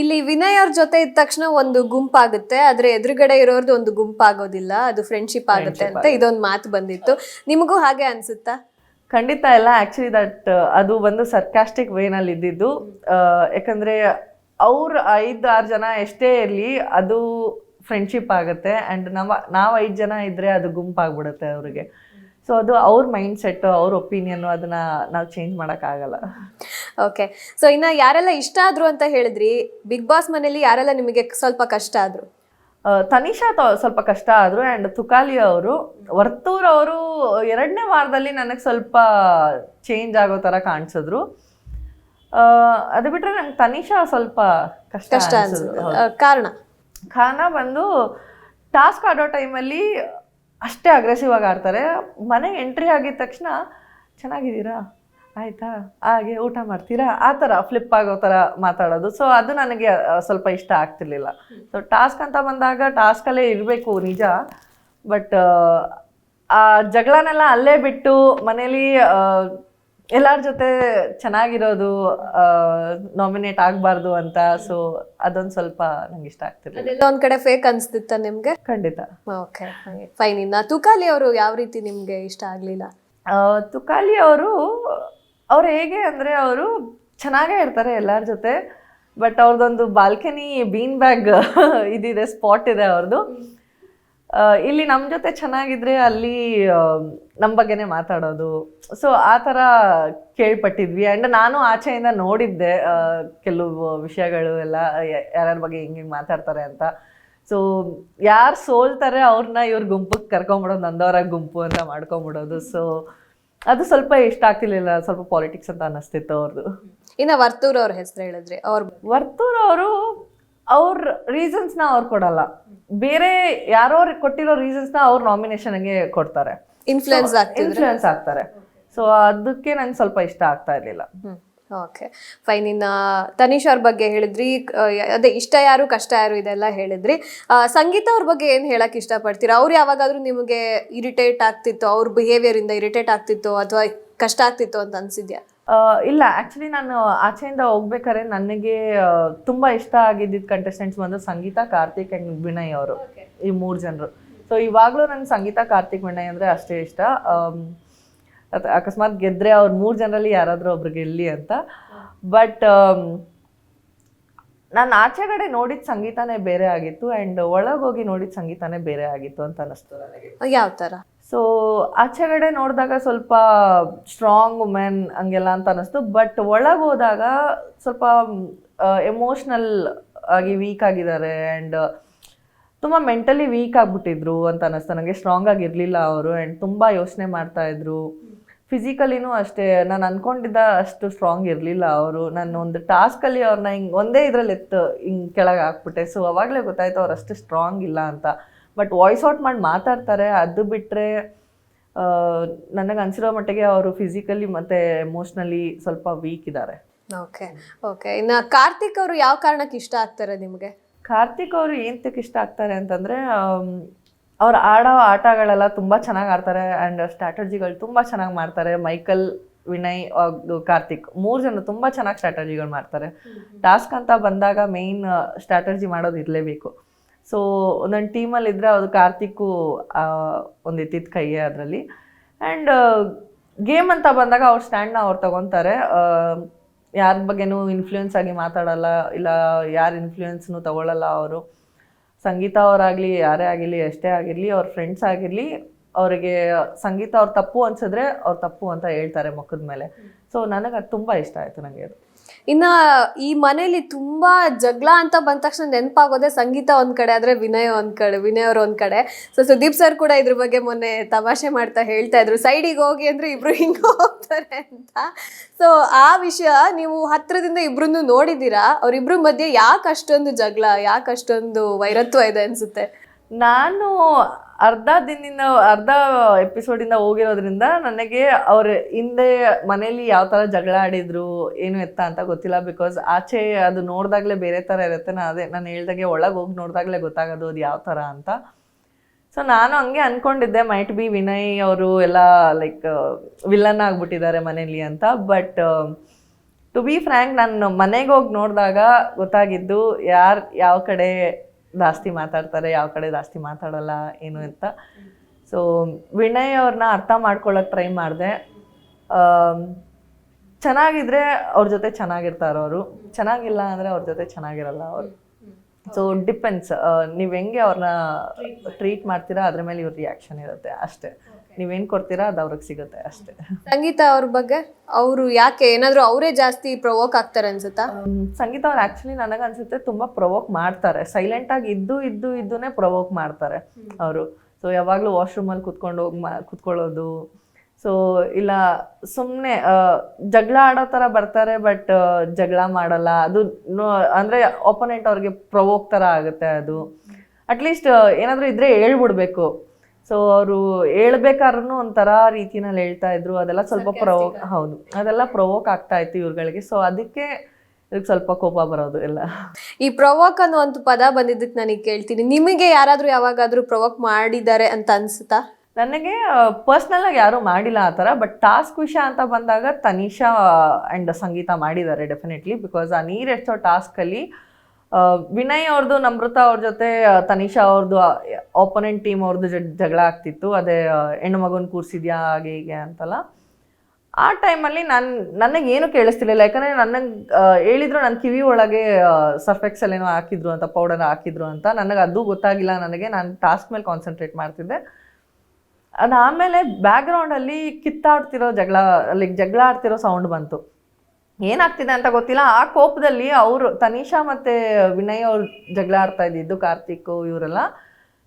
ಇಲ್ಲಿ ವಿನಯ್ ಅವ್ರ ಜೊತೆ ಇದ್ದ ತಕ್ಷಣ ಒಂದು ಗುಂಪಾಗುತ್ತೆ ಆದ್ರೆ ಎದುರುಗಡೆ ಇರೋರ್ದು ಒಂದು ಗುಂಪಾಗೋದಿಲ್ಲ ಅದು ಫ್ರೆಂಡ್ಶಿಪ್ ಆಗುತ್ತೆ ಅಂತ ಇದೊಂದು ಮಾತು ಬಂದಿತ್ತು. ನಿಮಗೂ ಹಾಗೆ ಅನ್ಸುತ್ತಾ? ಖಂಡಿತ ಎಲ್ಲ ಆಕ್ಚುಲಿ ದಟ್ ಅದು ಒಂದು ಸರ್ಕಾಸ್ಟಿಕ್ ವೇನಲ್ಲಿ ಇದ್ದಿದ್ದು. ಯಾಕಂದ್ರೆ ಅವ್ರ ಐದು ಆರು ಜನ ಎಷ್ಟೇ ಇರಲಿ ಅದು ಫ್ರೆಂಡ್ಶಿಪ್ ಆಗುತ್ತೆ ಆ್ಯಂಡ್ ನಮ್ಮ ನಾವು ಐದು ಜನ ಇದ್ರೆ ಅದು ಗುಂಪಾಗ್ಬಿಡುತ್ತೆ ಅವ್ರಿಗೆ. ಸೊ ಅದು ಅವ್ರ ಮೈಂಡ್ ಸೆಟ್ ಅವ್ರ ಒಪಿನಿಯನ್ ಅದನ್ನ ನಾವು ಚೇಂಜ್ ಮಾಡೋಕ್ಕಾಗಲ್ಲ ಓಕೆ ಸೊ ಇನ್ನ ಯಾರೆಲ್ಲ ಇಷ್ಟ ಆದ್ರು ಅಂತ ಹೇಳಿದ್ರಿ ಬಿಗ್ ಬಾಸ್ ಮನೇಲಿ ಯಾರೆಲ್ಲ ನಿಮಗೆ ಸ್ವಲ್ಪ ಕಷ್ಟ ಆದ್ರು? ತನಿಷಾ ತ- ಸ್ವಲ್ಪ ಕಷ್ಟ ಆದ್ರು ಆ್ಯಂಡ್ ತುಕಾಲಿ ಅವರು ವರ್ತೂರ್ ಅವರು ಎರಡನೇ ವಾರದಲ್ಲಿ ನನಗೆ ಸ್ವಲ್ಪ ಚೇಂಜ್ ಆಗೋ ಥರ ಕಾಣಿಸಿದ್ರು. ಅದು ಬಿಟ್ಟರೆ ನಂಗೆ ತನಿಷಾ ಸ್ವಲ್ಪ ಕಷ್ಟ. ಕಾರಣ? ಖಾನ ಬಂದು ಟಾಸ್ಕ್ ಆಡೋ ಟೈಮಲ್ಲಿ ಅಷ್ಟೇ ಅಗ್ರೆಸಿವ್ ಆಗಿ ಆಡ್ತಾರೆ. ಮನೆಗೆ ಎಂಟ್ರಿ ಆಗಿದ ತಕ್ಷಣ ಚೆನ್ನಾಗಿದ್ದೀರಾ? ಆಯ್ತಾ? ಹಾಗೆ ಊಟ ಮಾಡ್ತೀರಾ? ಆ ಥರ ಫ್ಲಿಪ್ ಆಗೋ ಥರ ಮಾತಾಡೋದು. ಸೊ ಅದು ನನಗೆ ಸ್ವಲ್ಪ ಇಷ್ಟ ಆಗ್ತಿರ್ಲಿಲ್ಲ. ಸೊ ಟಾಸ್ಕ್ ಅಂತ ಬಂದಾಗ ಟಾಸ್ಕಲ್ಲೇ ಇರಬೇಕು ನಿಜ. ಬಟ್ ಆ ಜಗಳನೆಲ್ಲ ಅಲ್ಲೇ ಬಿಟ್ಟು ಮನೇಲಿ ಎಲ್ಲರ ಜೊತೆ ಚೆನ್ನಾಗಿರೋದು ನಾಮಿನೇಟ್ ಆಗಬಾರ್ದು ಅಂತ. ಸೊ ಅದೊಂದು ಸ್ವಲ್ಪ ನಂಗೆ ಇಷ್ಟ ಆಗ್ತಿರ್ಲಿಲ್ಲ. ಒಂದು ಕಡೆ ಫೇಕ್ ಅನ್ಸ್ತಿತ್ತ ನಿಮಗೆ? ಖಂಡಿತ. ಓಕೆ ಫೈನ್ ಇನ್ನ ತುಕಾಲಿ ಅವರು ಯಾವ ರೀತಿ ನಿಮ್ಗೆ ಇಷ್ಟ ಆಗ್ಲಿಲ್ಲ? ತುಕಾಲಿ ಅವರು ಅವ್ರು ಹೇಗೆ ಅಂದರೆ ಅವರು ಚೆನ್ನಾಗೇ ಇರ್ತಾರೆ ಎಲ್ಲರ ಜೊತೆ ಬಟ್ ಅವ್ರದ್ದೊಂದು ಬಾಲ್ಕನಿ ಬೀನ್ ಬ್ಯಾಗ್ ಇದಿದೆ ಸ್ಪಾಟ್ ಇದೆ ಅವ್ರದ್ದು ಇಲ್ಲಿ ನಮ್ಮ ಜೊತೆ ಚೆನ್ನಾಗಿದ್ರೆ ಅಲ್ಲಿ ನಮ್ಮ ಬಗ್ಗೆನೇ ಮಾತಾಡೋದು. ಸೊ ಆ ಥರ ಕೇಳ್ಪಟ್ಟಿದ್ವಿ. ಆ್ಯಂಡ್ ನಾನು ಆಚೆಯಿಂದ ನೋಡಿದ್ದೆ ಕೆಲವು ವಿಷಯಗಳು ಎಲ್ಲ ಯಾರ್ಯಾರ ಬಗ್ಗೆ ಹಿಂಗೆ ಹಿಂಗೆ ಮಾತಾಡ್ತಾರೆ ಅಂತ. ಸೊ ಯಾರು ಸೋಲ್ತಾರೆ ಅವ್ರನ್ನ ಇವ್ರ ಗುಂಪಿಗೆ ಕರ್ಕೊಂಬಿಡೋದು ನಂದವರ ಗುಂಪು ಅಂತ ಮಾಡ್ಕೊಂಬಿಡೋದು. ಸೊ ಅದು ಸ್ವಲ್ಪ ಇಷ್ಟ ಆಗ್ತಿರ್ಲಿಲ್ಲ ಸ್ವಲ್ಪ ಪಾಲಿಟಿಕ್ಸ್ ಅಂತ ಅನ್ನಿಸ್ತಿತ್ತು ಅವ್ರದ್ದು ಇನ್ನ ವರ್ತೂರ್ ಅವ್ರ ಹೆಸರು ಹೇಳಿದ್ರಿ ಅವ್ರ ವರ್ತೂರ್ ಅವರು ಅವ್ರ ರೀಸನ್ಸ್ನ ಅವ್ರು ಕೊಡಲ್ಲ. ಬೇರೆ ಯಾರೋ ಕೊಟ್ಟಿರೋ ರೀಸನ್ಸ್ನ ಅವ್ರ ನಾಮಿನೇಷನ್ಗೆ ಕೊಡ್ತಾರೆ. ಇನ್ಫ್ಲುಯೆನ್ಸ್ ಇನ್ಫ್ಲೂಯೆನ್ಸ್ ಆಗ್ತಾರೆ. ಸೊ ಅದಕ್ಕೆ ನಂಗೆ ಸ್ವಲ್ಪ ಇಷ್ಟ ಆಗ್ತಾ ಇರಲಿಲ್ಲ. ಓಕೆ ಫೈನ್ ಇನ್ನು ತನಿಷ್ ಅವ್ರ ಬಗ್ಗೆ ಹೇಳಿದ್ರಿ ಅದೇ ಇಷ್ಟ ಯಾರು ಕಷ್ಟ ಯಾರು ಇದೆಲ್ಲ ಹೇಳಿದ್ರಿ. ಸಂಗೀತ ಅವ್ರ ಬಗ್ಗೆ ಏನು ಹೇಳಕ್ ಇಷ್ಟಪಡ್ತೀರಾ? ಅವ್ರು ಯಾವಾಗಾದರೂ ನಿಮಗೆ ಇರಿಟೇಟ್ ಆಗ್ತಿತ್ತು ಅವ್ರ ಬಿಹೇವಿಯರ್ ಇಂದ ಇರಿಟೇಟ್ ಆಗ್ತಿತ್ತು ಅಥವಾ ಕಷ್ಟ ಆಗ್ತಿತ್ತು ಅಂತ ಅನ್ಸಿದ್ಯಾ? ಇಲ್ಲ ಆ್ಯಕ್ಚುಲಿ ನಾನು ಆಚೆಯಿಂದ ಹೋಗ್ಬೇಕಾದ್ರೆ ನನಗೆ ತುಂಬ ತುಂಬಾ ಇಷ್ಟ ಆಗಿದ್ದಿದ್ದ ಕಂಟೆಸ್ಟೆಂಟ್ಸ್ ಬಂದು ಸಂಗೀತ ಕಾರ್ತಿಕ್ ಆ್ಯಂಡ್ ವಿನಯ್ ಅವರು. ಈ ಮೂರು ಜನರು. ಸೊ ಇವಾಗಲೂ ನನಗೆ ಸಂಗೀತ ಕಾರ್ತಿಕ್ ವಿನಯ್ ಅಂದರೆ ಅಷ್ಟೇ ಇಷ್ಟ. ಅಕಸ್ಮಾತ್ ಗೆದ್ರೆ ಅವ್ರ ಮೂರು ಜನರಲ್ಲಿ ಯಾರಾದರೂ ಒಬ್ರು ಗೆಲ್ಲಿ ಅಂತ. ಬಟ್ ನಾನು ಆಚೆಗಡೆ ನೋಡಿದ ಸಂಗೀತನೇ ಬೇರೆ ಆಗಿತ್ತು ಆ್ಯಂಡ್ ಒಳಗೋಗಿ ನೋಡಿದ ಸಂಗೀತನೇ ಬೇರೆ ಆಗಿತ್ತು ಅಂತ ಅನ್ನಿಸ್ತು ನನಗೆ. ಯಾವ ತರ? ಸೊ ಆಚೆಗಡೆ ನೋಡಿದಾಗ ಸ್ವಲ್ಪ ಸ್ಟ್ರಾಂಗ್ ವುಮೆನ್ ಹಂಗೆಲ್ಲ ಅಂತ ಅನ್ನಿಸ್ತು. ಬಟ್ ಒಳಗೆ ಹೋದಾಗ ಸ್ವಲ್ಪ ಎಮೋಷ್ನಲ್ ಆಗಿ ವೀಕ್ ಆಗಿದ್ದಾರೆ ಆ್ಯಂಡ್ ತುಂಬ ಮೆಂಟಲಿ ವೀಕ್ ಆಗಿಬಿಟ್ಟಿದ್ರು ಅಂತ ಅನ್ನಿಸ್ತು. ನನಗೆ ಸ್ಟ್ರಾಂಗ್ ಆಗಿರಲಿಲ್ಲ ಅವರು ಆ್ಯಂಡ್ ತುಂಬ ಯೋಚನೆ ಮಾಡ್ತಾ ಇದ್ರು. ಫಿಸಿಕಲಿನೂ ಅಷ್ಟೇ ನಾನು ಅಂದ್ಕೊಂಡಿದ್ದ ಅಷ್ಟು ಸ್ಟ್ರಾಂಗ್ ಇರಲಿಲ್ಲ ಅವರು. ನಾನು ಒಂದು ಟಾಸ್ಕಲ್ಲಿ ಅವ್ರನ್ನ ಹಿಂಗೆ ಒಂದೇ ಇದರಲ್ಲಿ ಎತ್ತು ಹಿಂಗೆ ಕೆಳಗೆ ಹಾಕ್ಬಿಟ್ಟೆ. ಸೊ ಅವಾಗಲೇ ಗೊತ್ತಾಯ್ತು ಅವ್ರು ಅಷ್ಟು ಸ್ಟ್ರಾಂಗ್ ಇಲ್ಲ ಅಂತ. ಬಟ್ ವಾಯ್ಸ್ ಔಟ್ ಮಾಡಿ ಮಾತಾಡ್ತಾರೆ. ಅದು ಬಿಟ್ಟರೆ ನನಗೆ ಅನಿಸಿರೋ ಮಟ್ಟಿಗೆ ಅವರು ಫಿಸಿಕಲಿ ಮತ್ತು ಎಮೋಷ್ನಲಿ ಸ್ವಲ್ಪ ವೀಕ್ ಇದ್ದಾರೆ ಓಕೆ ಓಕೆ ಇನ್ನು ಕಾರ್ತಿಕ್ ಅವರು ಯಾವ ಕಾರಣಕ್ಕೆ ಇಷ್ಟ ಆಗ್ತಾರೆ ನಿಮಗೆ? ಕಾರ್ತಿಕ್ ಅವರು ಏನಕ್ಕೆ ಇಷ್ಟ ಆಗ್ತಾರೆ ಅಂತಂದರೆ ಅವ್ರು ಆಡೋ ಆಟಗಳೆಲ್ಲ ತುಂಬ ಚೆನ್ನಾಗಿ ಆಡ್ತಾರೆ ಆ್ಯಂಡ್ ಸ್ಟ್ರಾಟಜಿಗಳು ತುಂಬ ಚೆನ್ನಾಗಿ ಮಾಡ್ತಾರೆ. ಮೈಕಲ್ ವಿನಯ್ ಕಾರ್ತಿಕ್ ಮೂರು ಜನ ತುಂಬ ಚೆನ್ನಾಗಿ ಸ್ಟ್ರಾಟಜಿಗಳು ಮಾಡ್ತಾರೆ. ಟಾಸ್ಕ್ ಅಂತ ಬಂದಾಗ ಮೇಯ್ನ್ ಸ್ಟ್ರಾಟಜಿ ಮಾಡೋದು ಇರಲೇಬೇಕು. ಸೊ ಒಂದೊಂದು ಟೀಮಲ್ಲಿ ಇದ್ದರೆ ಅದು ಕಾರ್ತಿಕ್ಕು ಒಂದು ಎತ್ತಿದ ಕೈಯೇ ಅದರಲ್ಲಿ. ಆ್ಯಂಡ್ ಗೇಮ್ ಅಂತ ಬಂದಾಗ ಅವ್ರ ಸ್ಟ್ಯಾಂಡ್ನ ಅವ್ರು ತಗೊತಾರೆ. ಯಾರ ಬಗ್ಗೆನೂ ಇನ್ಫ್ಲೂಯೆನ್ಸ್ ಆಗಿ ಮಾತಾಡಲ್ಲ ಇಲ್ಲ ಯಾರು ಇನ್ಫ್ಲೂಯೆನ್ಸ್ನು ತಗೊಳ್ಳಲ್ಲ ಅವರು. ಸಂಗೀತ ಅವರಾಗಲಿ, ಯಾರೇ ಆಗಿರಲಿ, ಎಷ್ಟೇ ಆಗಿರಲಿ, ಅವ್ರ ಫ್ರೆಂಡ್ಸ್ ಆಗಿರಲಿ, ಅವರಿಗೆ ಸಂಗೀತ ಅವ್ರ ತಪ್ಪು ಅನ್ಸಿದ್ರೆ ಅವ್ರ ತಪ್ಪು ಅಂತ ಹೇಳ್ತಾರೆ ಮುಖದ ಮೇಲೆ. ಸೊ ನನಗೆ ಅದು ತುಂಬ ಇಷ್ಟ ಆಯಿತು ನನಗೆ ಅದು. ಇನ್ನ ಈ ಮನೇಲಿ ತುಂಬಾ ಜಗಳ ಅಂತ ಬಂದ ತಕ್ಷಣ ನೆನಪಾಗೋದೇ ಸಂಗೀತ ಒಂದ್ ಕಡೆ ಆದ್ರೆ ವಿನಯ್ ಒಂದ್ ಕಡೆ, ವಿನಯ್ ಅವ್ರ ಒಂದ್ ಕಡೆ. ಸೊ ಸುದೀಪ್ ಸರ್ ಕೂಡ ಇದ್ರ ಬಗ್ಗೆ ಮೊನ್ನೆ ತಮಾಷೆ ಮಾಡ್ತಾ ಹೇಳ್ತಾ ಇದ್ರು. ಸೈಡಿಗೆ ಹೋಗಿ ಅಂದ್ರೆ ಇಬ್ರು ಹಿಂಗ ಹೋಗ್ತಾರೆ ಅಂತ. ಸೊ ಆ ವಿಷಯ ನೀವು ಹತ್ರದಿಂದ ಇಬ್ರನ್ನು ನೋಡಿದೀರಾ ಅವ್ರಿಬ್ರ ಮಧ್ಯೆ ಯಾಕೆ ಅಷ್ಟೊಂದು ಜಗಳ, ಯಾಕೆ ಅಷ್ಟೊಂದು ವೈರತ್ವ ಇದೆ ಅನ್ಸುತ್ತೆ? ನಾನು ಅರ್ಧ ದಿನದಿಂದ, ಅರ್ಧ ಎಪಿಸೋಡಿಂದ ಹೋಗಿರೋದ್ರಿಂದ ನನಗೆ ಅವ್ರ ಹಿಂದೆ ಮನೇಲಿ ಯಾವ ಥರ ಜಗಳ ಆಡಿದ್ರು, ಏನು ಎತ್ತ ಅಂತ ಗೊತ್ತಿಲ್ಲ ಬಿಕಾಸ್ ಆಚೆ ಅದು ನೋಡಿದಾಗಲೇ ಬೇರೆ ಥರ ಇರುತ್ತೆ. ನಾನು ಅದೇ, ನಾನು ಹೇಳ್ದಾಗೆ ಒಳಗೆ ಹೋಗಿ ನೋಡಿದಾಗಲೇ ಗೊತ್ತಾಗೋದು ಅದು ಯಾವ ಥರ ಅಂತ. ಸೊ ನಾನು ಹಂಗೆ ಅನ್ಕೊಂಡಿದ್ದೆ ಮೈಟ್ ಬಿ ವಿನಯ್ ಅವರು ಎಲ್ಲ ಲೈಕ್ ವಿಲನ್ ಆಗಿಬಿಟ್ಟಿದ್ದಾರೆ ಮನೇಲಿ ಅಂತ. ಬಟ್ ಟು ಬಿ ಫ್ರ್ಯಾಂಕ್ ನಾನು ಮನೆಗೆ ಹೋಗಿ ನೋಡಿದಾಗ ಗೊತ್ತಾಗಿದ್ದು, ಯಾರು, ಯಾವ ಕಡೆ ಜಾಸ್ತಿ ಮಾತಾಡ್ತಾರೆ ಯಾವ ಕಡೆ ಜಾಸ್ತಿ ಮಾತಾಡಲ್ಲ ಏನು ಅಂತ. ಸೊ ವಿನಯ್ ಅವ್ರನ್ನ ಅರ್ಥ ಮಾಡ್ಕೊಳ್ಳೋಕೆ ಟ್ರೈ ಮಾಡಿದೆ. ಚೆನ್ನಾಗಿದ್ರೆ ಅವ್ರ ಜೊತೆ ಚೆನ್ನಾಗಿರ್ತಾರೆ ಅವರು. ಚೆನ್ನಾಗಿಲ್ಲ ಅಂದರೆ ಅವ್ರ ಜೊತೆ ಚೆನ್ನಾಗಿರಲ್ಲ ಅವರು. ಸೊ ಡಿಪೆಂಡ್ಸ್ ನೀವು ಹೆಂಗೆ ಅವ್ರನ್ನ ಟ್ರೀಟ್ ಮಾಡ್ತೀರಾ? ಅದ್ರ ಮೇಲೆ ಇವ್ರ ರಿಯಾಕ್ಷನ್ ಇರುತ್ತೆ ಅಷ್ಟೇ. ನೀವೇನು ಕೊಡ್ತೀರಾ ಅದು ಅವ್ರಿಗೆ ಸಿಗುತ್ತೆ ಅಷ್ಟೇ. ಸಂಗೀತ ಅವ್ರ ಬಗ್ಗೆ ಅವರು ಯಾಕೆ? ಏನಾದ್ರು ಅವರೇ ಜಾಸ್ತಿ ಪ್ರವೋಕ್ ಆಗ್ತಾರೆ ಅನ್ಸುತ್ತಾ? ಸಂಗೀತ ಅವ್ರು ಆ್ಯಕ್ಚುಲಿ ನನಗನ್ಸುತ್ತೆ ತುಂಬ ಪ್ರವೋಕ್ ಮಾಡ್ತಾರೆ. ಸೈಲೆಂಟಾಗಿ ಇದ್ದು ಇದ್ದು ಇದ್ದುನೇ ಪ್ರವೋಕ್ ಮಾಡ್ತಾರೆ ಅವರು. ಸೊ ಯಾವಾಗಲೂ ವಾಶ್ರೂಮಲ್ಲಿ ಕುತ್ಕೊಂಡು ಹೋಗಿ ಮಾ ಕುತ್ಕೊಳ್ಳೋದು. ಸೊ ಇಲ್ಲ ಸುಮ್ಮನೆ ಜಗಳ ಆಡೋ ಥರ ಬರ್ತಾರೆ ಬಟ್ ಜಗಳ ಮಾಡಲ್ಲ. ಅದು ಅಂದರೆ ಒಪೋನೆಂಟ್ ಅವ್ರಿಗೆ ಪ್ರವೋಕ್ ಥರ ಆಗುತ್ತೆ ಅದು. ಅಟ್ಲೀಸ್ಟ್ ಏನಾದರೂ ಇದ್ರೆ ಹೇಳ್ಬಿಡ್ಬೇಕು. ಸೊ ಅವರು ಹೇಳ್ಬೇಕಾದ್ರೂ ಒಂಥರ ರೀತಿನಲ್ಲಿ ಹೇಳ್ತಾ ಇದ್ರು. ಅದೆಲ್ಲ ಸ್ವಲ್ಪ ಪ್ರವೋಕ್ ಹೌದು. ಅದೆಲ್ಲ ಪ್ರವೋಕ್ ಆಗ್ತಾ ಇತ್ತು ಇವ್ರುಗಳಿಗೆ. ಸೊ ಅದಕ್ಕೆ ಇದಕ್ಕೆ ಸ್ವಲ್ಪ ಕೋಪ ಬರೋದು ಎಲ್ಲ. ಈ ಪ್ರವೋಕ್ ಅನ್ನೋ ಒಂದು ಪದ ಬಂದಿದ್ದಕ್ಕೆ ನನಗೆ ಕೇಳ್ತೀನಿ. ನಿಮಗೆ ಯಾರಾದ್ರೂ ಯಾವಾಗಾದ್ರೂ ಪ್ರವೋಕ್ ಮಾಡಿದ್ದಾರೆ ಅಂತ ಅನ್ಸುತ್ತಾ? ನನಗೆ ಪರ್ಸ್ನಲ್ ಆಗಿ ಯಾರೂ ಮಾಡಿಲ್ಲ ಆ ಥರ ಬಟ್ ಟಾಸ್ಕ್ ವಿಷಯ ಅಂತ ಬಂದಾಗ ತನಿಷಾ ಆ್ಯಂಡ್ ಸಂಗೀತ ಮಾಡಿದ್ದಾರೆ ಡೆಫಿನೆಟ್ಲಿ ಬಿಕಾಸ್ ಆ ನೀರು ಎಷ್ಟೋ ಟಾಸ್ಕಲ್ಲಿ ವಿನಯ್ ಅವ್ರದ್ದು ನಮ್ರತಾ ಅವ್ರ ಜೊತೆ ತನಿಷಾ ಅವ್ರದ್ದು ಆಪೋನೆಂಟ್ ಟೀಮ್ ಅವ್ರದ್ದು ಜಗಳ ಆಗ್ತಿತ್ತು. ಅದೇ ಹೆಣ್ಣು ಮಗುನ ಕೂರ್ಸಿದ್ಯಾ, ಹಾಗೆ ಹೀಗೆ ಅಂತಲ್ಲ. ಆ ಟೈಮಲ್ಲಿ ನಾನು, ನನಗೆ ಏನು ಕೇಳಿಸ್ತಿರ್ಲಿಲ್ಲ. ಯಾಕಂದರೆ ನನಗೆ ಹೇಳಿದ್ರು ನನ್ನ ಕಿವಿ ಒಳಗೆ ಸರ್ಫೆಕ್ಸಲ್ ಏನೋ ಹಾಕಿದ್ರು ಅಂತ ಪೌಡರ್ ಹಾಕಿದ್ರು ಅಂತ. ನನಗೆ ಅದು ಗೊತ್ತಾಗಿಲ್ಲ ನನಗೆ. ನಾನು ಟಾಸ್ಕ್ ಮೇಲೆ ಕಾನ್ಸಂಟ್ರೇಟ್ ಮಾಡ್ತಿದ್ದೆ. ಅದಾದಮೇಲೆ ಬ್ಯಾಕ್ಗ್ರೌಂಡಲ್ಲಿ ಕಿತ್ತಾಡ್ತಿರೋ ಜಗಳ ಲೈಕ್ ಜಗಳ ಆಡ್ತಿರೋ ಸೌಂಡ್ ಬಂತು. ಏನಾಗ್ತಿದೆ ಅಂತ ಗೊತ್ತಿಲ್ಲ. ಆ ಕೋಪದಲ್ಲಿ ಅವರು ತನಿಷಾ ಮತ್ತು ವಿನಯ್ ಅವ್ರು ಜಗಳ ಆಡ್ತಾ ಇದ್ದಿದ್ದು ಕಾರ್ತಿಕ್ ಇವರೆಲ್ಲ.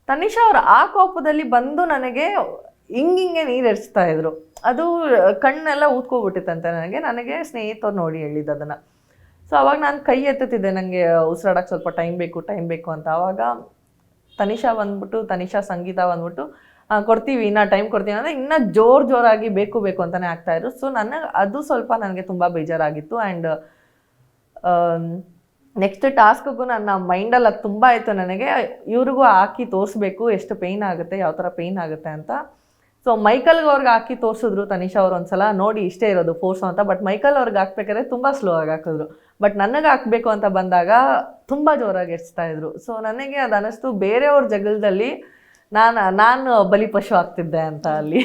ತನಿಷಾ ಅವ್ರು ಆ ಕೋಪದಲ್ಲಿ ಬಂದು ನನಗೆ ಹಿಂಗಿಂಗೆ ನೀರು ಎರಿಸ್ತಾ ಇದ್ರು. ಅದು ಕಣ್ಣೆಲ್ಲ ಊದ್ಕೋಬಿಟ್ಟಿತ್ತಂತೆ ನನಗೆ. ನನಗೆ ಸ್ನೇಹಿತರು ನೋಡಿ ಹೇಳಿದ್ದು ಅದನ್ನು. ಸೊ ಅವಾಗ ನಾನು ಕೈ ಎತ್ತುತ್ತಿದ್ದೆ. ನನಗೆ ಉಸಿರಾಡೋಕ್ಕೆ ಸ್ವಲ್ಪ ಟೈಮ್ ಬೇಕು ಟೈಮ್ ಬೇಕು ಅಂತ. ಆವಾಗ ತನಿಷಾ ಬಂದ್ಬಿಟ್ಟು, ತನಿಷಾ ಸಂಗೀತ ಬಂದ್ಬಿಟ್ಟು ಕೊಡ್ತೀವಿ, ಇನ್ನ ಟೈಮ್ ಕೊಡ್ತೀವಿ ಅಂದರೆ ಇನ್ನೂ ಜೋರು ಜೋರಾಗಿ ಬೇಕು ಬೇಕು ಅಂತಾನೆ ಆಗ್ತಾ ಇದ್ರು. ಸೊ ನನ್ನ, ಅದು ಸ್ವಲ್ಪ ನನಗೆ ತುಂಬ ಬೇಜಾರಾಗಿತ್ತು ಆ್ಯಂಡ್ ನೆಕ್ಸ್ಟ್ ಟಾಸ್ಕ್ಗೂ ನನ್ನ ಮೈಂಡಲ್ಲಿ ಅದು ತುಂಬ ಆಯಿತು ನನಗೆ. ಇವ್ರಿಗೂ ಹಾಕಿ ತೋರಿಸ್ಬೇಕು, ಎಷ್ಟು ಪೇಯ್ನ್ ಆಗುತ್ತೆ, ಯಾವ ಥರ ಪೇಯ್ನ್ ಆಗುತ್ತೆ ಅಂತ. ಸೊ ಮೈಕಲ್ಗೆ ಅವ್ರಿಗೆ ಹಾಕಿ ತೋರಿಸಿದ್ರು ತನಿಷಾ ಅವ್ರು ಒಂದ್ಸಲ. ನೋಡಿ, ಇಷ್ಟೇ ಇರೋದು ಫೋರ್ಸು ಅಂತ. ಬಟ್ ಮೈಕಲ್ ಅವ್ರಿಗೆ ಹಾಕ್ಬೇಕಾದ್ರೆ ತುಂಬ ಸ್ಲೋ ಆಗಿ ಹಾಕಿದ್ರು. ಬಟ್ ನನಗೆ ಹಾಕಬೇಕು ಅಂತ ಬಂದಾಗ ತುಂಬ ಜೋರಾಗಿ ಎಡ್ಸ್ತಾ ಇದ್ರು. ಸೊ ನನಗೆ ಅದು ಅನ್ನಿಸ್ತು, ಬೇರೆಯವ್ರ ಜಗಳದಲ್ಲಿ ನಾನು ನಾನು ಬಲಿಪಶು ಆಗ್ತಿದ್ದೆ ಅಂತ ಅಲ್ಲಿ.